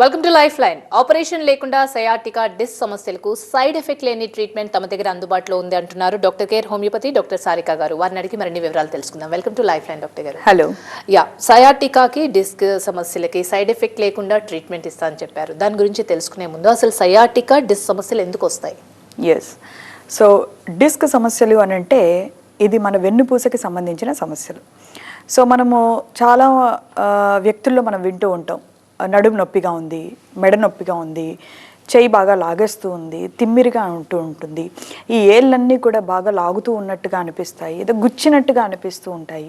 Welcome to life line operation లేకుండా sciatica disc సమస్యలకు side effect లేని ట్రీట్మెంట్ తమ దగ్గర అందుబాటులో ఉంది అంటున్నారు doctor care homeopathy doctor Sarika గారు. వారిని అడిగి మరిన్ని వివరాలు తెలుసుకుందాం. Welcome to life line doctor గారు. హలో యా సయాటికాకి డిస్క్ సమస్యలకి సైడ్ ఎఫెక్ట్ లేకుండా ట్రీట్మెంట్ ఇస్తా అని చెప్పారు. దాని గురించి తెలుసుకునే ముందు అసలు సయాటికా డిస్ సమస్యలు ఎందుకు వస్తాయి? ఎస్ సో డిస్క్ సమస్యలు అని అంటే ఇది మన వెన్నుపూసకి సంబంధించిన సమస్యలు. సో మనము చాలా వ్యక్తుల్లో మనం వింటూ ఉంటాం. నడుము నొప్పిగా ఉంది మెడ నొప్పిగా ఉంది చెయ్యి బాగా లాగేస్తూ ఉంది తిమ్మిరిగా ఉంటూ ఉంటుంది. ఈ ఏళ్ళన్నీ కూడా బాగా లాగుతూ ఉన్నట్టుగా అనిపిస్తాయి ఏదో గుచ్చినట్టుగా అనిపిస్తూ ఉంటాయి.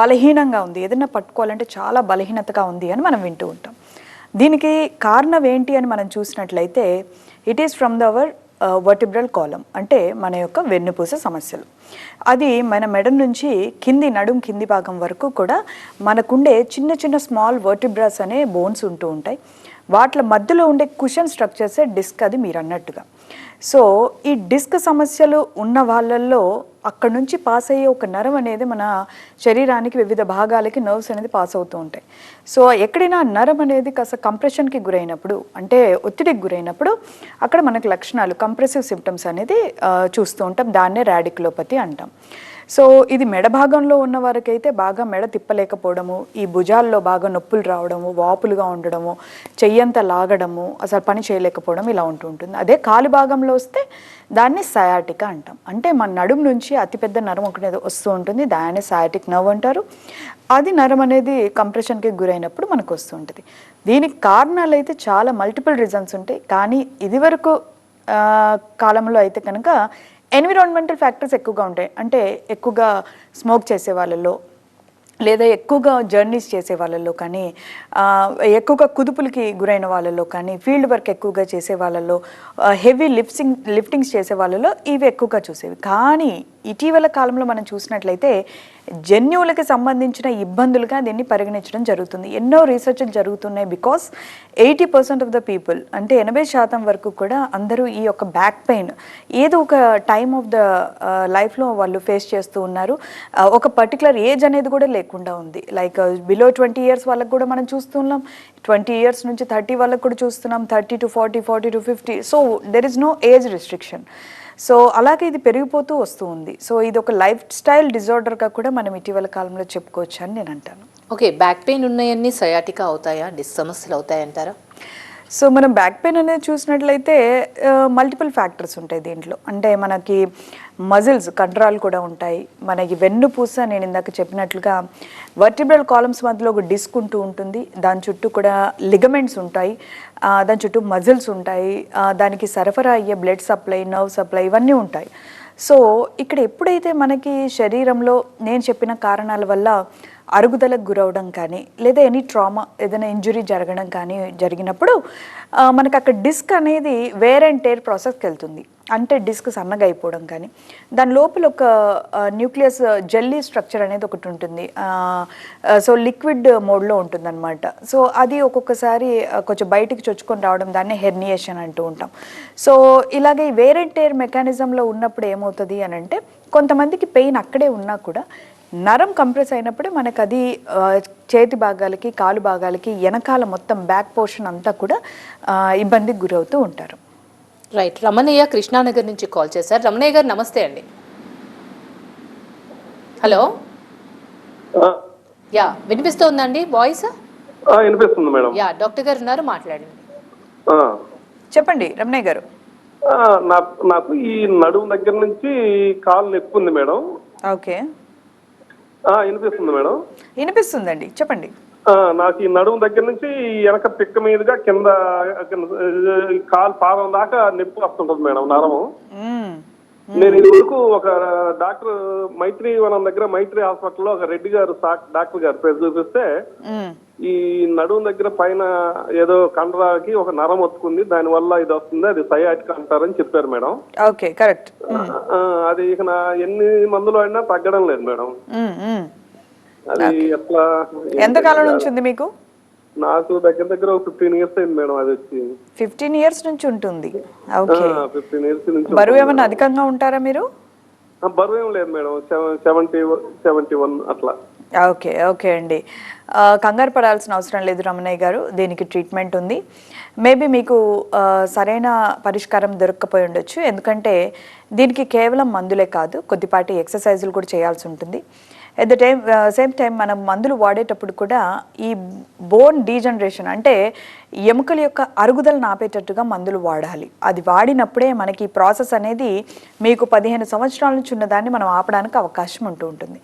బలహీనంగా ఉంది ఏదైనా పట్టుకోవాలంటే చాలా బలహీనతగా ఉంది అని మనం వింటూ ఉంటాం. దీనికి కారణం ఏంటి అని మనం చూసినట్లయితే it is from the vertebral column అంటే మన యొక్క వెన్నుపూస సమస్యలు. అది మన మెడ నుంచి కింది నడుం కింది భాగం వరకు కూడా మనకుండే చిన్న చిన్న స్మాల్ వర్టిబ్రాస్ అనే బోన్స్ ఉంటూ ఉంటాయి. వాటి మధ్యలో ఉండే కుషన్ స్ట్రక్చర్సే డిస్క్ అది మీరు అన్నట్టుగా సో ఈ డిస్క్ సమస్యలు ఉన్న వాళ్ళల్లో అక్కడ నుంచి పాస్ అయ్యే ఒక నరం అనేది మన శరీరానికి వివిధ భాగాలకి నర్వ్స్ అనేది పాస్ అవుతూ ఉంటాయి. సో ఎక్కడైనా నరం అనేది కాస్త కంప్రెషన్కి గురైనప్పుడు అంటే ఒత్తిడికి గురైనప్పుడు అక్కడ మనకు లక్షణాలు కంప్రెసివ్ సిమ్టమ్స్ అనేది చూస్తూ ఉంటాం. దాన్నే రాడిక్లోపతి అంటాం. సో ఇది మెడ భాగంలో ఉన్న వారికైతే బాగా మెడ తిప్పలేకపోవడము ఈ భుజాల్లో బాగా నొప్పులు రావడము వాపులుగా ఉండడము చెయ్యంత లాగడము అసలు పని చేయలేకపోవడం ఇలా ఉంటూ ఉంటుంది. అదే కాలి భాగంలో వస్తే దాన్ని సయాటిక అంటాం. అంటే మన నడుము నుంచి అతిపెద్ద నరం ఒకటి వస్తూ ఉంటుంది దాన్ని సయాటిక్ నర్వ్ అంటారు. అది నరం అనేది కంప్రెషన్కి గురైనప్పుడు మనకు వస్తూ ఉంటుంది. దీనికి కారణాలు అయితే చాలా మల్టిపుల్ రీజన్స్ ఉంటాయి. కానీ ఇదివరకు కాలంలో అయితే కనుక ఎన్విరాన్మెంటల్ ఫ్యాక్టర్స్ ఎక్కువగా ఉంటాయి. అంటే ఎక్కువగా స్మోక్ చేసే వాళ్ళలో లేదా ఎక్కువగా జర్నీస్ చేసే వాళ్ళలో కానీ ఎక్కువగా కుదుపులకి గురైన వాళ్ళలో కానీ ఫీల్డ్ వర్క్ ఎక్కువగా చేసే వాళ్ళలో హెవీ లిఫ్టింగ్ లిఫ్టింగ్స్ చేసే వాళ్ళలో ఇవి ఎక్కువగా చూసేవి. కానీ ఇటీవల కాలంలో మనం చూసినట్లయితే జన్యువులకి సంబంధించిన ఇబ్బందులుగా దీన్ని పరిగణించడం జరుగుతుంది. ఎన్నో రీసెర్చ్లు జరుగుతున్నాయి because eighty percent of the people అంటే ఎనభై శాతం వరకు కూడా అందరూ ఈ యొక్క బ్యాక్ పెయిన్ ఏదో ఒక టైమ్ ఆఫ్ ద లైఫ్లో వాళ్ళు ఫేస్ చేస్తూ ఉన్నారు. ఒక పర్టికులర్ ఏజ్ అనేది కూడా లేకుండా ఉంది. లైక్ బిలో ట్వంటీ ఇయర్స్ వాళ్ళకి కూడా మనం చూస్తున్నాం ట్వంటీ ఇయర్స్ నుంచి థర్టీ వాళ్ళకు కూడా చూస్తున్నాం. Thirty to forty forty to fifty. So there is no age restriction so అలాగే ఇది పెరిగిపోతూ వస్తూ ఉంది. సో ఇది ఒక లైఫ్ స్టైల్ డిజార్డర్గా కూడా మనం ఇటీవల కాలంలో చెప్పుకోవచ్చు అని నేను అంటాను. ఓకే బ్యాక్ పెయిన్ ఉన్నాయన్నీ సయాటికా అవుతాయా? డిస్ సమస్యలు అవుతాయంటారా? సో మనం బ్యాక్ పెయిన్ అనేది చూసినట్లయితే మల్టిపుల్ ఫ్యాక్టర్స్ ఉంటాయి దీంట్లో. అంటే మనకి మజిల్స్ కండరాలు కూడా ఉంటాయి. మనకి వెన్నుపూస నేను ఇందాక చెప్పినట్లుగా వర్టిబ్రల్ కాలమ్స్ మధ్యలో ఒక డిస్క్ ఉంటూ ఉంటుంది. దాని చుట్టూ కూడా లిగమెంట్స్ ఉంటాయి. దాని చుట్టూ మజిల్స్ ఉంటాయి. దానికి సరఫరా అయ్యే బ్లడ్ సప్లై నర్వ్ సప్లై ఇవన్నీ ఉంటాయి. సో ఇక్కడ ఎప్పుడైతే మనకి శరీరంలో నేను చెప్పిన కారణాల వల్ల అరుగుదలకు గురవడం కానీ లేదా ఎనీ ట్రామా ఏదైనా ఇంజురీ జరగడం కానీ జరిగినప్పుడు మనకు అక్కడ డిస్క్ అనేది వేర్ అండ్ టేర్ ప్రాసెస్కి వెళ్తుంది. అంటే డిస్క్ సన్నగా అయిపోవడం కానీ దాని లోపల ఒక న్యూక్లియస్ జెల్లీ స్ట్రక్చర్ అనేది ఒకటి ఉంటుంది. సో లిక్విడ్ మోడ్లో ఉంటుందన్నమాట. సో అది ఒక్కొక్కసారి కొంచెం బయటికి చొచ్చుకొని రావడం దాన్ని హెర్నియేషన్ అంటూ ఉంటాం. సో ఇలాగే ఈ వేర్ అండ్ టేర్ మెకానిజంలో ఉన్నప్పుడు ఏమవుతుంది అని అంటే కొంతమందికి పెయిన్ అక్కడే ఉన్నా కూడా నరం కంప్రెస్ అయినప్పుడే మనకు అది చేతి భాగాలకి కాలు భాగాలకి వెనకాల మొత్తం బ్యాక్ పోర్షన్ అంతా కూడా ఇబ్బందికి గురవుతూ ఉంటారు. రైట్ రమణయ్య కృష్ణానగర్ నుంచి కాల్ చేశారు. రమణయ్య గారు నమస్తే అండి. హలో ఆ, యా వినిపిస్తోందండి వాయిస్ ఆ, వినిపిస్తుంది మేడం. యా డాక్టర్ గారు ఉన్నారు మాట్లాడండి. ఆ, చెప్పండి రమణయ్య గారు. నాకు ఈ నడుము దగ్గర నుంచి కాలు నొప్పి ఉంది మేడం. ఓకే వినిపిస్తుంది మేడం వినిపిస్తుందండి చెప్పండి నాకు ఈ నడుము దగ్గర నుంచి వెనక పిక్క మీదుగా కింద కాలు పాదం దాకా నొప్పి వస్తుంటది మేడం నరము. నేను ఇది వరకు ఒక డాక్టర్ మైత్రి వనం దగ్గర మైత్రి హాస్పిటల్లో ఒక రెడ్డి గారు డాక్టర్ గారు చూపిస్తే. ఈ నడుము దగ్గర పైన ఏదో కండరాకి ఒక నరం వస్తుంది దాని వల్ల ఇది వస్తుంది అది సయాటిక్ అంటారని చెప్పారు మేడం. Okay correct. అది ఇక నా ఎన్ని మందులు అయినా తగ్గడం లేదు మేడం. అది ఎట్లా ఎంతకాలం నుంచి ఉంది మీకు? నాకు దగ్గర దగ్గర ఫిఫ్టీన్ ఇయర్స్ అయింది మేడం అది వచ్చి. ఫిఫ్టీన్ ఇయర్స్ నుంచి ఉంటుంది. ఓకే. ఫిఫ్టీన్ ఇయర్స్ నుంచి బరువు ఏమైనా అధికంగా ఉంటారా మీరు? బరువు ఏం లేదు మేడం. సెవెంటీ సెవెంటీ వన్ అట్లా. ఓకే ఓకే అండి. కంగారు పడాల్సిన అవసరం లేదు రమణయ్య గారు దీనికి ట్రీట్మెంట్ ఉంది. మేబీ మీకు సరైన పరిష్కారం దొరక్కపోయి ఉండొచ్చు. ఎందుకంటే దీనికి కేవలం మందులే కాదు కొద్దిపాటి ఎక్సర్సైజులు కూడా చేయాల్సి ఉంటుంది. At the time same time మనం మందులు వాడేటప్పుడు కూడా ఈ బోన్ డీజనరేషన్ అంటే ఎముకల యొక్క అరుగుదలను ఆపేటట్టుగా మందులు వాడాలి. అది వాడినప్పుడే మనకి ఈ ప్రాసెస్ అనేది మీకు పదిహేను సంవత్సరాల నుంచి ఉన్నదాన్ని మనం ఆపడానికి అవకాశం ఉంటూ ఉంటుంది.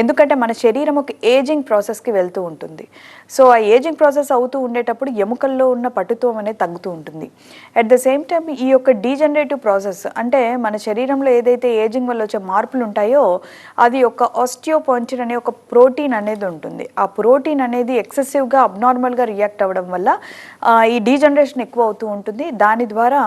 ఎందుకంటే మన శరీరం ఒక ఏజింగ్ ప్రాసెస్కి వెళ్తూ ఉంటుంది. సో ఆ ఏజింగ్ ప్రాసెస్ అవుతూ ఉండేటప్పుడు ఎముకల్లో ఉన్న పటుత్వం అనేది తగ్గుతూ ఉంటుంది. అట్ ద సేమ్ టైం ఈ యొక్క డీజనరేటివ్ ప్రాసెస్ అంటే మన శరీరంలో ఏదైతే ఏజింగ్ వల్ల వచ్చే మార్పులు ఉంటాయో అది ఒక ఆస్టియోపాంచిన్ అనే ఒక ప్రోటీన్ అనేది ఉంటుంది. ఆ ప్రోటీన్ అనేది ఎక్సెసివ్గా అబ్నార్మల్గా రియాక్ట్ అవ్వడం వల్ల ఈ డీజనరేషన్ ఎక్కువ అవుతూ ఉంటుంది. దాని ద్వారా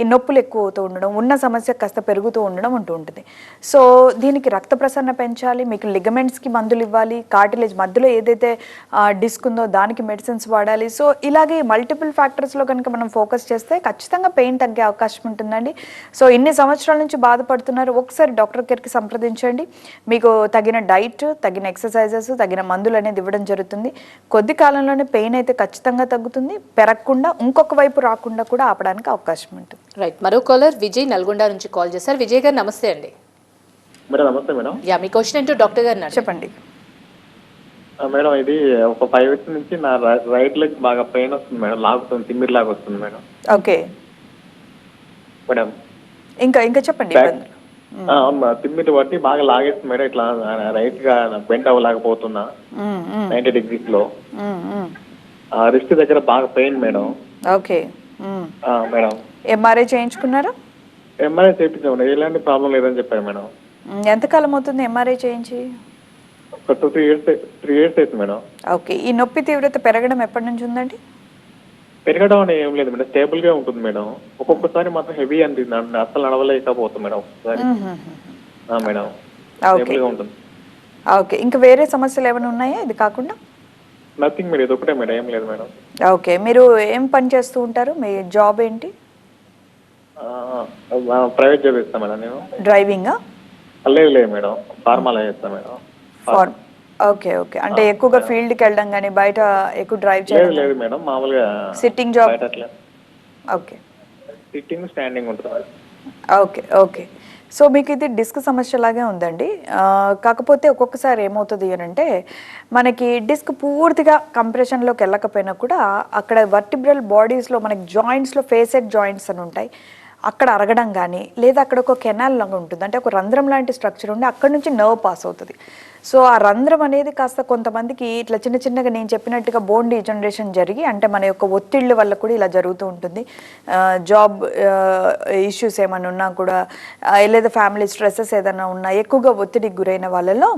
ఈ నొప్పులు ఎక్కువ అవుతూ ఉండడం ఉన్న సమస్య కాస్త పెరుగుతూ ఉండడం ఉంటూ ఉంటుంది. సో దీనికి రక్త ప్రసరణ పెంచాలి మీకు లిగమెంట్స్కి మందులు ఇవ్వాలి కార్టిలేజ్ మధ్యలో ఏదైతే డిస్క్ ఉందో దానికి మెడిసిన్స్ వాడాలి. సో ఇలాగే మల్టిపుల్ ఫ్యాక్టర్స్లో కనుక మనం ఫోకస్ చేస్తే ఖచ్చితంగా పెయిన్ తగ్గే అవకాశం ఉంటుందండి. సో ఇన్ని సంవత్సరాల నుంచి బాధపడుతున్నారు ఒకసారి డాక్టర్ కేర్కి సంప్రదించండి. మీకు తగిన డైట్ తగిన ఎక్సర్సైజెస్ తగిన మందులు అనేది ఇవ్వడం జరుగుతుంది. కొద్ది కాలంలోనే పెయిన్ అయితే ఖచ్చితంగా తగ్గుతుంది. పెరగకుండా ఇంకొక వైపు రాకుండా కూడా ఆపడానికి అవకాశం ఉంటుంది. రైట్ మరో కాలర్ విజయ్ నల్గొండ నుంచి కాల్ చేశారు. విజయ్ గారు నమస్తే అండి. మేడం నమస్తే మేడం. యా మీ క్వశ్చన్ ఏంటో డాక్టర్. చెప్పండి. ఆ, మేడం ఇది ఒక ఫైవ్ ఇయర్స్ నుంచి నా రైట్ లెగ్ బాగా పెయిన్ వస్తుంది మేడం. లాగుతుంది తిమ్మిరి లాగా వస్తుంది మేడం. Okay madam. ఇంకా ఇంకా చెప్పండి తిమ్మిరి బట్టి బాగా లాగేస్తుంది మేడం. ఇట్లా రైట్గా బెండ్ అవ్వలేకపోతున్నా. నైన్టీ డిగ్రీస్లో. రిస్ట్ దగ్గర బాగా పెయిన్ మేడం. ఓకే. ఆ, మేడం. ఎంఆర్ఐ చేయించుకున్నారా? ఎంఆర్ఐ చేయించాం ఎలాంటి ప్రాబ్లం లేదని చెప్పారు మేడం. మ్మ్, ఎంతకాలం అవుతుంది ఎంఆర్ఐ చేయించి? ఒక two three years three years అవుతుంది మేడం. ఓకే ఈ నొప్పి తీవ్రత పెరగడం ఎప్పటి నుంచి ఉందండి? పెరగడం అని ఏం లేదు మేడం. స్టేబుల్గా ఉంటుంది మేడం. ఒక్కొక్కసారి మాత్రం హెవీ అనిపిస్తుంది అసలు నడవలేకపోతుంది మేడం ఒక్కొక్కసారి. ఆ, మేడం. స్టేబుల్గా ఉంటుంది. ఓకే ఇంకా వేరే సమస్యలు ఏమైనా ఉన్నాయా? ఇది కాకుండా? నథింగ్ మేడం ఇది ఒకటే మేడం ఏం లేదు మేడం. ఓకే మీరు ఏం పని చేస్తూ ఉంటారు? మీ జాబ్ ఏంటి? ప్రైవేట్ జాబ్ చేస్తాను మేడం నేను. డ్రైవింగా? లేదు లేదు మేడం. ఫార్మాలో చేస్తాను మేడం. Form okay okay. అంటే ఎక్కువగా ఫీల్డ్కి వెళ్ళడం కానీ బయట ఎక్కువ డ్రైవ్ లేదు చేయడం లేదు మేడం. మామూలుగా సిట్టింగ్ జాబ్ బయట అట్లా. ఓకే. సిట్టింగ్ స్టాండింగ్ ఉంటుంది. Okay okay. సో మీకు ఇది డిస్క్ సమస్యలాగే ఉందండి. కాకపోతే ఒక్కొక్కసారి ఏమవుతుంది అని అంటే మనకి డిస్క్ పూర్తిగా కంప్రెషన్లోకి వెళ్ళకపోయినా కూడా అక్కడ వర్టిబ్రల్ బాడీస్లో మనకి జాయింట్స్లో ఫేసెడ్ జాయింట్స్ అని ఉంటాయి. అక్కడ అరగడం కానీ లేదా అక్కడ ఒక కెనాల్ లాగా ఉంటుంది. అంటే ఒక రంధ్రం లాంటి స్ట్రక్చర్ ఉండి అక్కడ నుంచి నర్వ్ పాస్ అవుతుంది. సో ఆ రంధ్రం అనేది కాస్త కొంతమందికి ఇట్లా చిన్న చిన్నగా నేను చెప్పినట్టుగా బోన్ డీజనరేషన్ జరిగి అంటే మన యొక్క ఒత్తిళ్ళ వల్ల కూడా ఇలా జరుగుతూ ఉంటుంది. జాబ్ ఇష్యూస్ ఏమైనా ఉన్నా కూడా లేదా ఫ్యామిలీ స్ట్రెస్సెస్ ఏదైనా ఉన్నా ఎక్కువగా ఒత్తిడికి గురైన వాళ్ళలో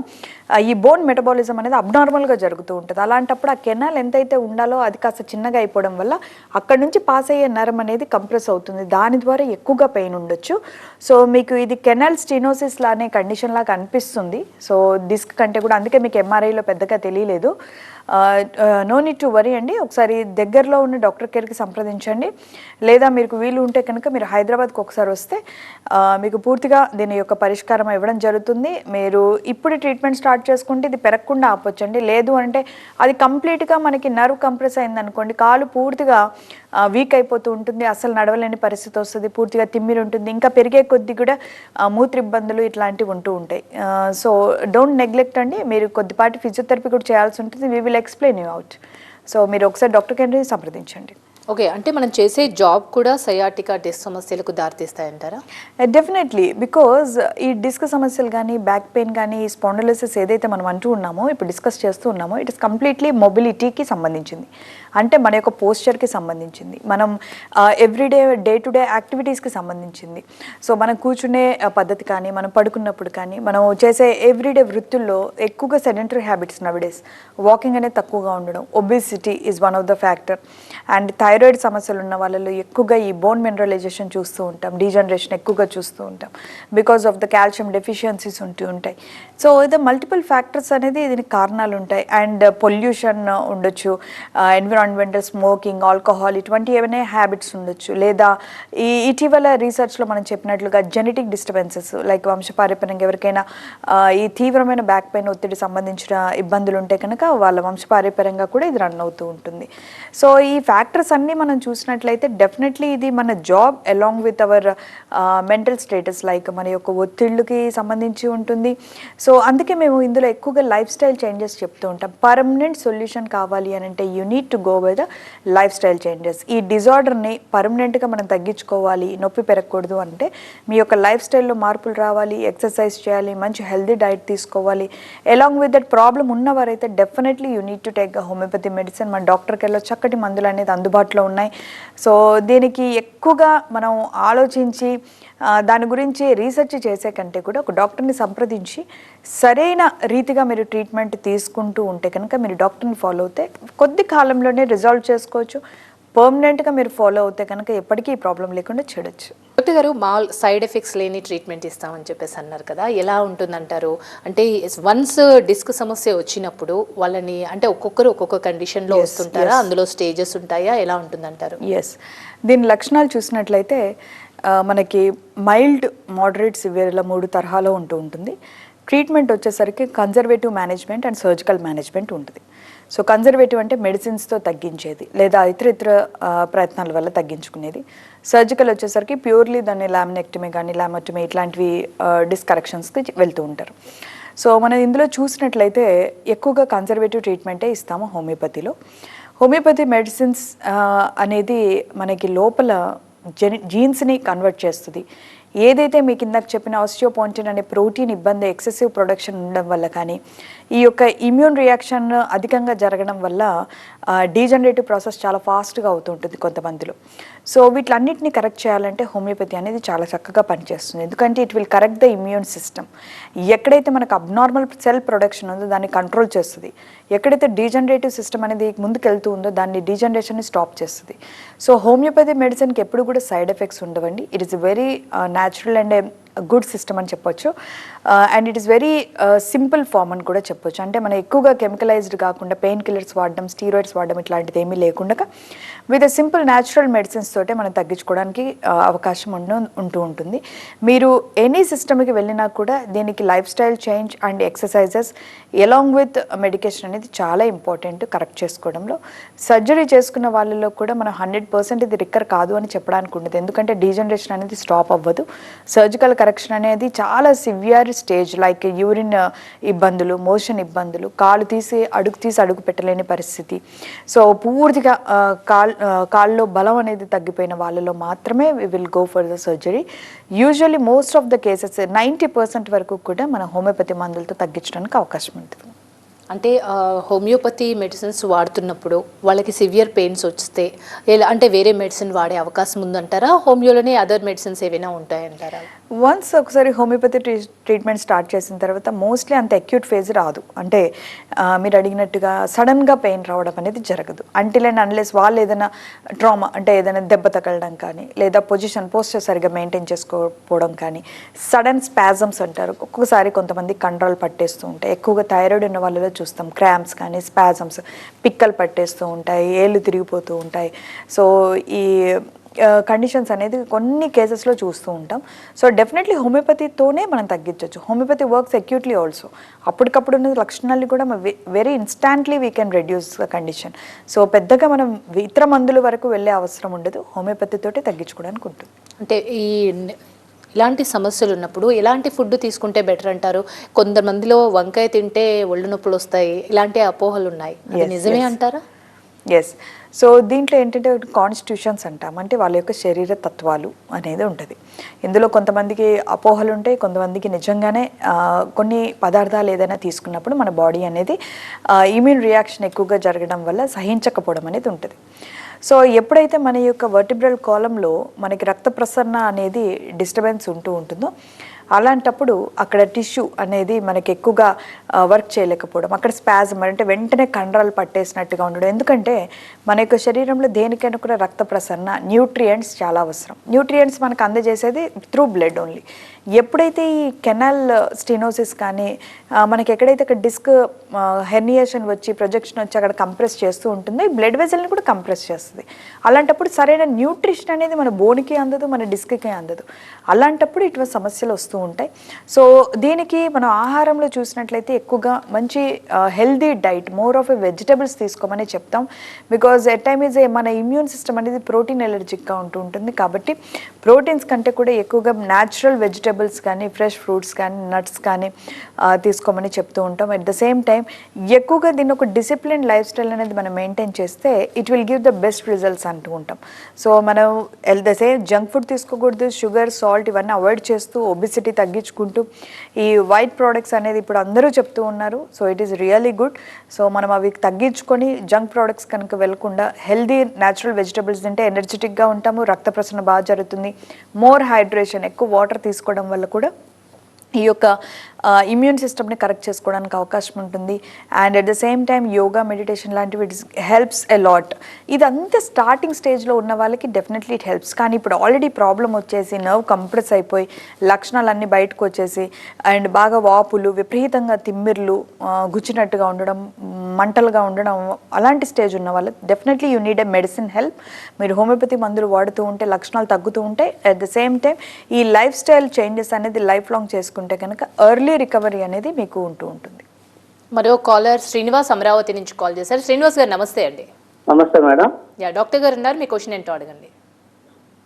ఈ బోన్ మెటబాలిజం అనేది అబ్నార్మల్గా జరుగుతూ ఉంటుంది. అలాంటప్పుడు ఆ కెనాల్ ఎంతైతే ఉండాలో అది కాస్త చిన్నగా అయిపోవడం వల్ల అక్కడ నుంచి పాస్ అయ్యే నరం అనేది కంప్రెస్ అవుతుంది. దాని ద్వారా ఎక్కువగా పెయిన్ ఉండొచ్చు. సో మీకు ఇది కెనాల్ స్టినోసిస్ లానే కండిషన్ లాగా అనిపిస్తుంది. సో డిస్క్ కంటే కూడా అందుకే మీకు ఎంఆర్ఐలో పెద్దగా తెలియలేదు. నో నీడ్ టు వరీ అండి. ఒకసారి దగ్గరలో ఉన్న డాక్టర్ కేర్కి సంప్రదించండి. లేదా మీకు వీలు ఉంటే కనుక మీరు హైదరాబాద్కి ఒకసారి వస్తే మీకు పూర్తిగా దీని యొక్క పరిష్కారం ఇవ్వడం జరుగుతుంది. మీరు ఇప్పుడు ట్రీట్మెంట్ స్టార్ట్ చేసుకుంటే ఇది పెరగకుండా ఆపొచ్చండి. లేదు అంటే అది కంప్లీట్గా మనకి నర్వ్ కంప్రెస్ అయింది అనుకోండి కాలు పూర్తిగా వీక్ అయిపోతూ ఉంటుంది. అసలు నడవలేని పరిస్థితి వస్తుంది పూర్తిగా తిమ్మిరి ఉంటుంది. ఇంకా పెరిగే కొద్ది కూడా మూత్ర ఇబ్బందులు ఇట్లాంటివి ఉంటూ ఉంటాయి. సో డోంట్ నెగ్లెక్ట్ అండి. మీరు కొద్దిపాటి ఫిజియోథెరపీ కూడా చేయాల్సి ఉంటుంది. We will explain you out so మీరు ఒకసారి డాక్టర్ గారిని సంప్రదించండి. ఓకే అంటే మనం చేసే జాబ్ కూడా సయాటికా డిస్క్ సమస్యలకు దారితీస్తాయంటారా? Uh, డెఫినెట్లీ బికాజ్ uh, ఈ డిస్క్ సమస్యలు కానీ బ్యాక్ పెయిన్ కానీ స్పాండలోసిస్ ఏదైతే మనం అంటూ ఉన్నామో ఇప్పుడు డిస్కస్ చేస్తూ ఉన్నామో ఇట్ ఇస్ కంప్లీట్లీ మొబిలిటీకి సంబంధించింది. అంటే మన యొక్క పోస్చర్కి సంబంధించింది. మనం ఎవ్రీడే డే టు డే యాక్టివిటీస్కి సంబంధించింది. సో మనం కూర్చునే uh, పద్ధతి కానీ మనం పడుకున్నప్పుడు కానీ మనం చేసే ఎవ్రీడే వృత్తుల్లో ఎక్కువగా సెడెంటరీ హ్యాబిట్స్ నవిడేస్ వాకింగ్ అనేది తక్కువగా ఉండడం obesity is one of the factor and thyroid thyroid సమస్యలు ఉన్న వాళ్ళలో ఎక్కువగా ఈ బోన్ మినరలైజేషన్ చూస్తూ ఉంటాం డీజనరేషన్ ఎక్కువగా చూస్తూ ఉంటాం. Because of the calcium deficiencies ఉంటూ ఉంటాయి. సో ఇది మల్టిపుల్ ఫ్యాక్టర్స్ అనేది దీనికి కారణాలు ఉంటాయి. అండ్ పొల్యూషన్ uh, ఉండొచ్చు ఎన్విరాన్మెంటల్ స్మోకింగ్ ఆల్కహాల్ ఇటువంటి ఏమైనా హ్యాబిట్స్ ఉండొచ్చు. లేదా ఈ ఇటీవల రీసెర్చ్లో మనం చెప్పినట్లుగా జెనెటిక్ డిస్టర్బెన్సెస్ లైక్ వంశపారంపర్యంగా ఎవరికైనా uh, ఈ తీవ్రమైన బ్యాక్ పెయిన్ ఒత్తిడి సంబంధించిన ఇబ్బందులు ఉంటే కనుక వాళ్ళ వంశపారంపర్యంగా కూడా ఇది రన్ అవుతూ ఉంటుంది. సో ఈ ఫ్యాక్టర్స్ అన్ని మనం చూసినట్లయితే డెఫినెట్లీ ఇది మన job along with our mental status like మన యొక్క ఒత్తిళ్ళకి సంబంధించి ఉంటుంది. సో అందుకే మేము ఇందులో ఎక్కువగా లైఫ్ స్టైల్ చేంజెస్ చెప్తూ ఉంటాం. పర్మనెంట్ సొల్యూషన్ కావాలి అని అంటే you need to go by the lifestyle changes ఈ డిజార్డర్ని పర్మనెంట్గా మనం తగ్గించుకోవాలి నొప్పి పెరగకూడదు అంటే మీ యొక్క లైఫ్ స్టైల్లో మార్పులు రావాలి ఎక్సర్సైజ్ చేయాలి మంచి హెల్దీ డైట్ తీసుకోవాలి. Along with that problem ఉన్నవారైతే definitely you need to take homeopathy medicine మన డాక్టర్కి వెళ్ళో చక్కటి మందులు అనేది అందుబాటులో ఉన్నాయి. సో దీనికి ఎక్కువగా మనం ఆలోచించి దాని గురించి రీసెర్చ్ చేసే కంటే కూడా ఒక డాక్టర్ని సంప్రదించి సరైన రీతిగా మీరు ట్రీట్మెంట్ తీసుకుంటూ ఉంటే కనుక మీరు డాక్టర్ని ఫాలో అవుతే కొద్ది కాలంలోనే రిజాల్వ్ చేసుకోవచ్చు. పర్మనెంట్గా మీరు ఫాలో అవుతే కనుక ఎప్పటికీ ఈ ప్రాబ్లం లేకుండా చూడొచ్చు. డాక్టర్ గారు మామూలు సైడ్ ఎఫెక్ట్స్ లేని ట్రీట్మెంట్ ఇస్తామని చెప్పేసి అన్నారు కదా ఎలా ఉంటుందంటారు? అంటే వన్స్ డిస్క్ సమస్య వచ్చినప్పుడు వాళ్ళని అంటే ఒక్కొక్కరు ఒక్కొక్క కండిషన్లో వస్తుంటారా? అందులో స్టేజెస్ ఉంటాయా? ఎలా ఉంటుందంటారు? ఎస్ దీని లక్షణాలు చూసినట్లయితే మనకి మైల్డ్ మోడరేట్ సివియర్ ఇలా మూడు తరహాలో ఉంటూ ఉంటుంది. ట్రీట్మెంట్ వచ్చేసరికి conservative management and surgical management ఉంటుంది. సో కన్జర్వేటివ్ అంటే మెడిసిన్స్తో తగ్గించేది లేదా ఇతర ఇతర ప్రయత్నాల వల్ల తగ్గించుకునేది. సర్జికల్ వచ్చేసరికి ప్యూర్లీ దాన్ని లామినెక్టమీ కానీ లామోటమీ ఇట్లాంటివి డిస్కరెక్షన్స్కి వెళ్తూ ఉంటారు. సో మనం ఇందులో చూసినట్లయితే ఎక్కువగా కన్జర్వేటివ్ ట్రీట్మెంటే ఇస్తాము హోమియోపతిలో హోమియోపతి మెడిసిన్స్ అనేది మనకి లోపల జెని జీన్స్ని కన్వర్ట్ చేస్తుంది. ఏదైతే మీకు ఇందాక చెప్పిన ఆస్టియోపాంటిన్ అనే ప్రోటీన్ ఇబ్బంది ఎక్సెసివ్ ప్రొడక్షన్ ఉండడం వల్ల కానీ ఈ యొక్క ఇమ్యూన్ రియాక్షన్ అధికంగా జరగడం వల్ల డీజనరేటివ్ ప్రాసెస్ చాలా ఫాస్ట్గా అవుతుంటుంది కొంతమందిలో. సో వీటిలన్నింటినీ కరెక్ట్ చేయాలంటే హోమియోపతి అనేది చాలా చక్కగా పనిచేస్తుంది. ఎందుకంటే it will correct the immune system ఎక్కడైతే మనకు అబ్నార్మల్ సెల్ ప్రొడక్షన్ ఉందో దాన్ని కంట్రోల్ చేస్తుంది. ఎక్కడైతే డీజనరేటివ్ సిస్టమ్ అనేది ముందుకెళ్తూ ఉందో దాన్ని డీజనరేషన్ని స్టాప్ చేస్తుంది. సో హోమియోపతి మెడిసిన్కి ఎప్పుడు కూడా సైడ్ ఎఫెక్ట్స్ ఉండవండి. It is very natural and good system అని చెప్పొచ్చు. And it is very simple form అని కూడా చెప్పొచ్చు. అంటే మనం ఎక్కువగా కెమికలైజ్డ్ కాకుండా పెయిన్ కిల్లర్స్ వాడడం స్టీరాయిడ్స్ వాడడం ఇట్లాంటిది ఏమీ లేకుండా విత్ సింపుల్ న్యాచురల్ మెడిసిన్స్ తోటే మనం తగ్గించుకోవడానికి uh, అవకాశం ఉండు ఉంటూ ఉంటుంది. మీరు ఎనీ సిస్టమ్కి వెళ్ళినా కూడా దీనికి lifestyle change and exercises along with medication అనేది చాలా ఇంపార్టెంట్ కరెక్ట్ చేసుకోవడంలో. సర్జరీ చేసుకున్న వాళ్ళలో కూడా మనం హండ్రెడ్ పర్సెంట్ ఇది రిక్కర్ కాదు అని చెప్పడానికి ఉండదు. ఎందుకంటే డీజనరేషన్ అనేది స్టాప్ అవ్వదు. సర్జికల్ కరెక్షన్ అనేది చాలా సివియర్ స్టేజ్ లైక్ యూరిన్ ఇబ్బందులు మోషన్ ఇబ్బందులు కాలు తీసి అడుగు తీసి అడుగు పెట్టలేని పరిస్థితి. సో పూర్తిగా uh, కాల్ ఆ, కాల్లో బలం అనేది తగ్గిపోయిన వాళ్ళలో మాత్రమే we will go for the surgery usually most of the cases ninety percent వరకు కూడా మన హోమియోపతి మందులతో తగ్గించడానికి అవకాశం ఉంటుంది అంటే హోమియోపతి మెడిసిన్స్ వాడుతున్నప్పుడు వాళ్ళకి సివియర్ పెయిన్స్ వస్తే ఎలా అంటే వేరే మెడిసిన్ వాడే అవకాశం ఉందంటారా? హోమియోలోనే అదర్ మెడిసిన్స్ ఏవైనా ఉంటాయంటారా? వన్స్ ఒకసారి హోమియోపతి ట్రీట్మెంట్ స్టార్ట్ చేసిన తర్వాత మోస్ట్లీ అంత అక్యూట్ ఫేజ్ రాదు. అంటే మీరు అడిగినట్టుగా సడన్గా పెయిన్ రావడం అనేది జరగదు. అంటిల్ అండ్ అన్లెస్ వాళ్ళు ఏదైనా ట్రామా అంటే ఏదైనా దెబ్బ తగలడం కానీ లేదా పొజిషన్ పోస్టర్ సరిగా మెయింటైన్ చేసుకోకపోవడం కానీ సడన్ స్పాజమ్స్ అంటారు. ఒక్కొక్కసారి కొంతమంది కంట్రోల్ పట్టేస్తూ ఉంటాయి. ఎక్కువగా థైరాయిడ్ ఉన్న వాళ్ళలో చూస్తాం. క్రామ్స్ కానీ స్పాజమ్స్ పిక్కలు పట్టేస్తూ ఉంటాయి. ఏళ్ళు తిరిగిపోతూ ఉంటాయి. సో ఈ కండిషన్స్ అనేది కొన్ని కేసెస్లో చూస్తూ ఉంటాం. సో డెఫినెట్లీ హోమియోపతితోనే మనం తగ్గించవచ్చు హోమియోపతి వర్క్స్ అక్యూట్లీ ఆల్సో అప్పటికప్పుడు ఉన్న లక్షణాలు కూడా very instantly we can reduce the condition so పెద్దగా మనం ఇతర మందుల వరకు వెళ్ళే అవసరం ఉండదు. హోమియోపతితోటే తగ్గించుకోవడానికి ఉంటుంది. అంటే ఈ ఇలాంటి సమస్యలు ఉన్నప్పుడు ఎలాంటి ఫుడ్ తీసుకుంటే బెటర్ అంటారు? కొంతమందిలో వంకాయ తింటే ఒళ్ళు నొప్పులు వస్తాయి. ఇలాంటి అపోహలు ఉన్నాయి. నిజమే. అంటారా? ఎస్ సో దీంట్లో ఏంటంటే కాన్స్టిట్యూషన్స్ అంటాం. అంటే వాళ్ళ యొక్క శరీర తత్వాలు అనేది ఉంటుంది. ఇందులో కొంతమందికి అపోహలు ఉంటాయి కొంతమందికి నిజంగానే కొన్ని పదార్థాలు ఏదైనా తీసుకున్నప్పుడు మన బాడీ అనేది ఇమ్యూన్ రియాక్షన్ ఎక్కువగా జరగడం వల్ల సహించకపోవడం అనేది ఉంటుంది. సో ఎప్పుడైతే మన యొక్క వర్టిబ్రల్ కాలంలో మనకి రక్త ప్రసరణ అనేది డిస్టర్బెన్స్ ఉంటూ ఉంటుందో అలాంటప్పుడు అక్కడ టిష్యూ అనేది మనకి ఎక్కువగా వర్క్ చేయలేకపోవడం. అక్కడ స్పాజమ్ అంటే వెంటనే కండరాలు పట్టేసినట్టుగా ఉండడం. ఎందుకంటే మన యొక్క శరీరంలో దేనికైనా కూడా రక్త ప్రసరణ న్యూట్రియంట్స్ చాలా అవసరం. న్యూట్రియంట్స్ మనకు అందజేసేది త్రూ బ్లడ్ ఓన్లీ. ఎప్పుడైతే ఈ కెనాల్ స్టీనోసిస్ కానీ మనకి ఎక్కడైతే అక్కడ డిస్క్ హెర్నియేషన్ వచ్చి ప్రొజెక్షన్ వచ్చి అక్కడ కంప్రెస్ చేస్తూ ఉంటుందో ఈ బ్లడ్ వెజల్ని కూడా కంప్రెస్ చేస్తుంది. అలాంటప్పుడు సరైన న్యూట్రిషన్ అనేది మన బోన్కి అందదు మన డిస్క్కి అందదు. అలాంటప్పుడు ఇటువంటి సమస్యలు వస్తూ ఉంటాయి. సో దీనికి మనం ఆహారంలో చూసినట్లయితే ఎక్కువగా మంచి healthy diet more of a vegetables తీసుకోమని చెప్తాం. Because at time is a మన ఇమ్యూన్ సిస్టమ్ అనేది ప్రోటీన్ ఎలర్జిక్గా ఉంటూ ఉంటుంది. కాబట్టి ప్రోటీన్స్ కంటే కూడా ఎక్కువగా న్యాచురల్ వెజిటబుల్ వెజిటబుల్స్ కానీ ఫ్రెష్ ఫ్రూట్స్ కానీ నట్స్ కానీ తీసుకోమని చెప్తూ ఉంటాం. అట్ ద సేమ్ టైం ఎక్కువగా దీన్ని ఒక డిసిప్లిన్ లైఫ్ స్టైల్ అనేది మనం మెయింటైన్ చేస్తే it will give the best results అంటూ ఉంటాం. సో మనం all the same junk food తీసుకోకూడదు షుగర్ సాల్ట్ ఇవన్నీ అవాయిడ్ చేస్తూ ఒబిసిటీ తగ్గించుకుంటూ ఈ వైట్ ప్రోడక్ట్స్ అనేది ఇప్పుడు అందరూ చెప్తూ ఉన్నారు. So it is really good so మనం అవి తగ్గించుకొని జంక్ ప్రోడక్ట్స్ కనుక వెళ్ళకుండా హెల్దీ న్యాచురల్ వెజిటబుల్స్ తింటే ఎనర్జెటిక్గా ఉంటాము రక్త ప్రసరణ బాగా జరుగుతుంది మోర్ హైడ్రేషన్ ఎక్కువ వాటర్ తీసుకోవడం వల్ల కూడా ఈ యొక్క ఇమ్యూన్ సిస్టమ్ని కరెక్ట్ చేసుకోవడానికి అవకాశం ఉంటుంది. And at the same time yoga meditation లాంటివి it's helps a lot lot ఇదంతా స్టార్టింగ్ స్టేజ్లో ఉన్న వాళ్ళకి డెఫినెట్లీ ఇట్ హెల్ప్స్ కానీ ఇప్పుడు ఆల్రెడీ ప్రాబ్లం వచ్చేసి నర్వ్ కంప్రెస్ అయిపోయి లక్షణాలన్నీ బయటకు వచ్చేసి అండ్ బాగా వాపులు విపరీతంగా తిమ్మిర్లు గుచ్చినట్టుగా ఉండడం మంటలుగా ఉండడం అలాంటి స్టేజ్ ఉన్న వాళ్ళు definitely you need a medicine help మీరు హోమియోపతి మందులు వాడుతూ ఉంటే లక్షణాలు తగ్గుతూ ఉంటాయి అట్ ద సేమ్ టైం ఈ లైఫ్ స్టైల్ చేంజెస్ అనేది లైఫ్ లాంగ్ చేసుకుంటే కనుక ఎర్లీ రికవరీ అనేది మీకు ఉంటూ ఉంటుంది. మరో కాలర్ శ్రీనివాస్ అమరావతి నుంచి కాల్ చేశారు. శ్రీనివాస్ గారు నమస్తే అండి. నమస్తే మేడం. యా డాక్టర్ గారు ఉన్నారు. మీ క్వశ్చన్ ఏంటో అడగండి.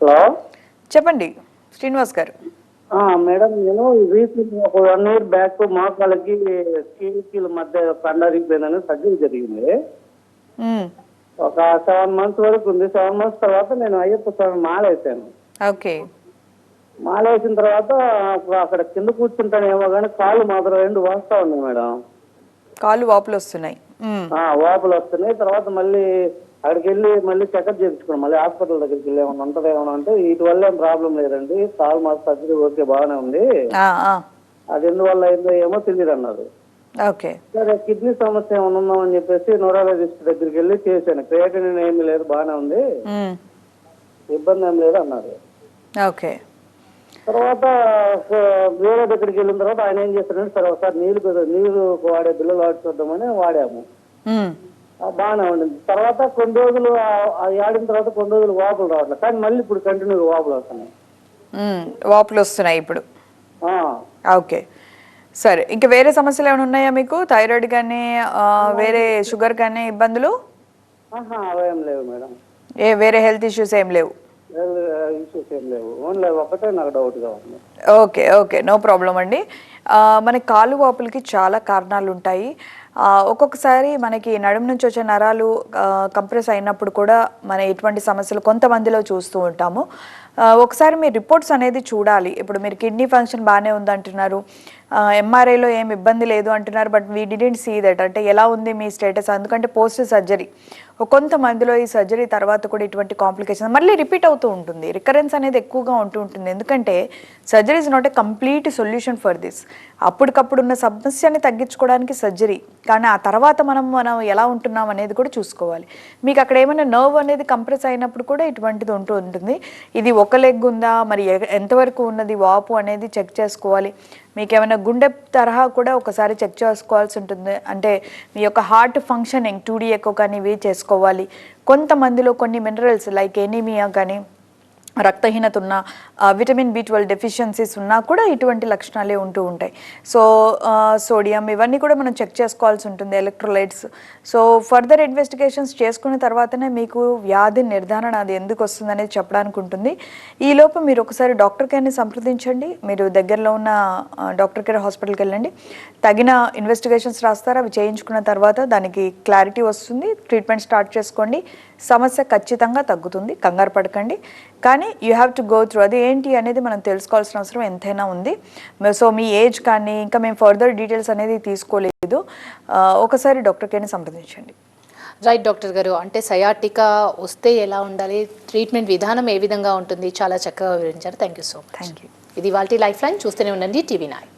హలో. చెప్పండి శ్రీనివాస్ గారు. మేడం నేను రీసెంట్ ఒక వన్ ఇయర్ బ్యాక్ మోకాళ్ళకి కీలు మధ్య కండరిగిపోయిందని సర్జరీ జరిగింది. ఒక సెవెన్ మంత్స్ వరకు ఉంది. సెవెన్ మంత్స్ తర్వాత నేను అయ్యప్ప స్వామి మాలేసాను ఓకే. మాలేసిన తర్వాత అక్కడ కింద కూర్చుంటానేమో కానీ కాళ్ళు మాత్రం రెండు వస్తా ఉన్నాయి మేడం. కాళ్ళు వాపులు వస్తున్నాయి. వాపులు వస్తున్నాయి. తర్వాత మళ్ళీ అక్కడికి వెళ్ళి మళ్ళీ చెకప్ చేయించుకున్నాం. మళ్ళీ హాస్పిటల్ దగ్గరికి వెళ్ళి ఏమైనా ఉంటుంది ఏమైనా అంటే వీటి వల్ల ఏం ప్రాబ్లం లేదండి. కాలు మాత్రం సర్జరీ ఓకే బాగానే ఉంది. అది ఎందువల్ల అయిందో ఏమో తెలియదు అన్నారు. ఓకే. సరే కిడ్నీ సమస్య ఏమైనా ఉందామని చెప్పేసి న్యూరాలజిస్ట్ దగ్గరికి వెళ్ళి చేశాను. క్రియేటిన్ ఏమీ లేదు బాగానే ఉంది. ఇబ్బంది ఏం లేదు అన్నారు. ఓకే. తర్వాత వేరే దగ్గరికి వెళ్ళిన తర్వాత ఆయన ఏం చేస్తారంటే సరే ఒకసారి నీళ్ళు నీళ్ళు వాడే బిల్లలు వాడి చూద్దామని వాడాము బాగానే ఉండింది. తర్వాత కొన్ని రోజులు ఆడిన తర్వాత కొన్ని రోజులు వాపులు రావట్లేదు కానీ మళ్ళీ ఇప్పుడు కంటిన్యూగా వాపులు వస్తున్నాయి. వాపులు వస్తున్నాయి ఇప్పుడు. ఓకే. సరే ఇంకా వేరే సమస్యలు ఏమైనా ఉన్నాయా మీకు? థైరాయిడ్ కానీ వేరే షుగర్ కానీ ఇబ్బందులు? అవేం లేవు మేడం. ఏ వేరే హెల్త్ ఇష్యూస్ ఏం లేవు? ఇష్యూస్ ఏం లేవు. ఓన్లీ ఒకటే నాకు డౌట్గా ఉంది. Okay okay. నో ప్రాబ్లం అండి. మన కాలు వాపులకి చాలా కారణాలు ఉంటాయి ఒక్కొక్కసారి మనకి నడుము నుంచి వచ్చే నరాలు కంప్రెస్ అయినప్పుడు కూడా మన ఎటువంటి సమస్యలు కొంతమందిలో చూస్తూ ఉంటాము. ఒకసారి మీ రిపోర్ట్స్ అనేది చూడాలి. ఇప్పుడు మీరు కిడ్నీ ఫంక్షన్ బాగానే ఉంది అంటున్నారు ఎంఆర్ఐలో ఏం ఇబ్బంది లేదు అంటున్నారు but we didn't see that. అంటే ఎలా ఉంది మీ స్టేటస్? ఎందుకంటే పోస్ట్ సర్జరీ. కొంతమందిలో ఈ సర్జరీ తర్వాత కూడా ఇటువంటి కాంప్లికేషన్ మళ్ళీ రిపీట్ అవుతూ ఉంటుంది. రికరెన్స్ అనేది ఎక్కువగా ఉంటూ ఉంటుంది. ఎందుకంటే surgery is not a complete solution for this అప్పటికప్పుడు ఉన్న సమస్యని తగ్గించుకోవడానికి సర్జరీ కానీ ఆ తర్వాత మనం మనం ఎలా ఉంటున్నాం అనేది కూడా చూసుకోవాలి. మీకు అక్కడ ఏమైనా నర్వ్ అనేది కంప్రెస్ అయినప్పుడు కూడా ఇటువంటిది ఉంటూ ఉంటుంది. ఇది ఒక లెగ్ ఉందా? మరి ఎంతవరకు ఉన్నది? వాపు అనేది చెక్ చేసుకోవాలి. మీకు ఏమైనా గుండె తరహా కూడా ఒకసారి చెక్ చేసుకోవాల్సి ఉంటుంది. అంటే మీ యొక్క హార్ట్ ఫంక్షనింగ్ టూ డీ కానీ ఇవి చేసుకోవాలి. కొంతమందిలో కొన్ని మినరల్స్ లైక్ ఎనీమియా కానీ రక్తహీనత ఉన్న విటమిన్ బి ట్వెల్వ్ డెఫిషియన్సీస్ ఉన్నా కూడా ఇటువంటి లక్షణాలే ఉంటూ ఉంటాయి. సో సోడియం ఇవన్నీ కూడా మనం చెక్ చేసుకోవాల్సి ఉంటుంది ఎలక్ట్రోలైట్స్ సో ఫర్దర్ ఇన్వెస్టిగేషన్స్ చేసుకున్న తర్వాతనే మీకు వ్యాధి నిర్ధారణ అది ఎందుకు వస్తుంది అనేది చెప్పడానికి ఉంటుంది. ఈ మీరు ఒకసారి డాక్టర్ కేర్ని సంప్రదించండి. మీరు దగ్గరలో ఉన్న డాక్టర్ కేర్ హాస్పిటల్కి వెళ్ళండి. తగిన ఇన్వెస్టిగేషన్స్ రాస్తారు? అవి చేయించుకున్న తర్వాత దానికి క్లారిటీ వస్తుంది. ట్రీట్మెంట్ స్టార్ట్ చేసుకోండి. సమస్య ఖచ్చితంగా తగ్గుతుంది. కంగారు పడకండి. కానీ you have to go through అది ఏంటి అనేది మనం తెలుసుకోవాల్సిన అవసరం ఎంతైనా ఉంది. సో మీ ఏజ్ కానీ ఇంకా మేము ఫర్దర్ డీటెయిల్స్ అనేది తీసుకోలేదు. ఒకసారి డాక్టర్ కేర్ని సంప్రదించండి. రైట్ డాక్టర్ గారు. అంటే సయాటికా వస్తే ఎలా ఉండాలి? ట్రీట్మెంట్ విధానం ఏ విధంగా ఉంటుంది? చాలా చక్కగా వివరించారు. Thank you so much thank you ఇది వాళ్ళ లైఫ్ లైన్ చూస్తూనే ఉండండి. TV nine.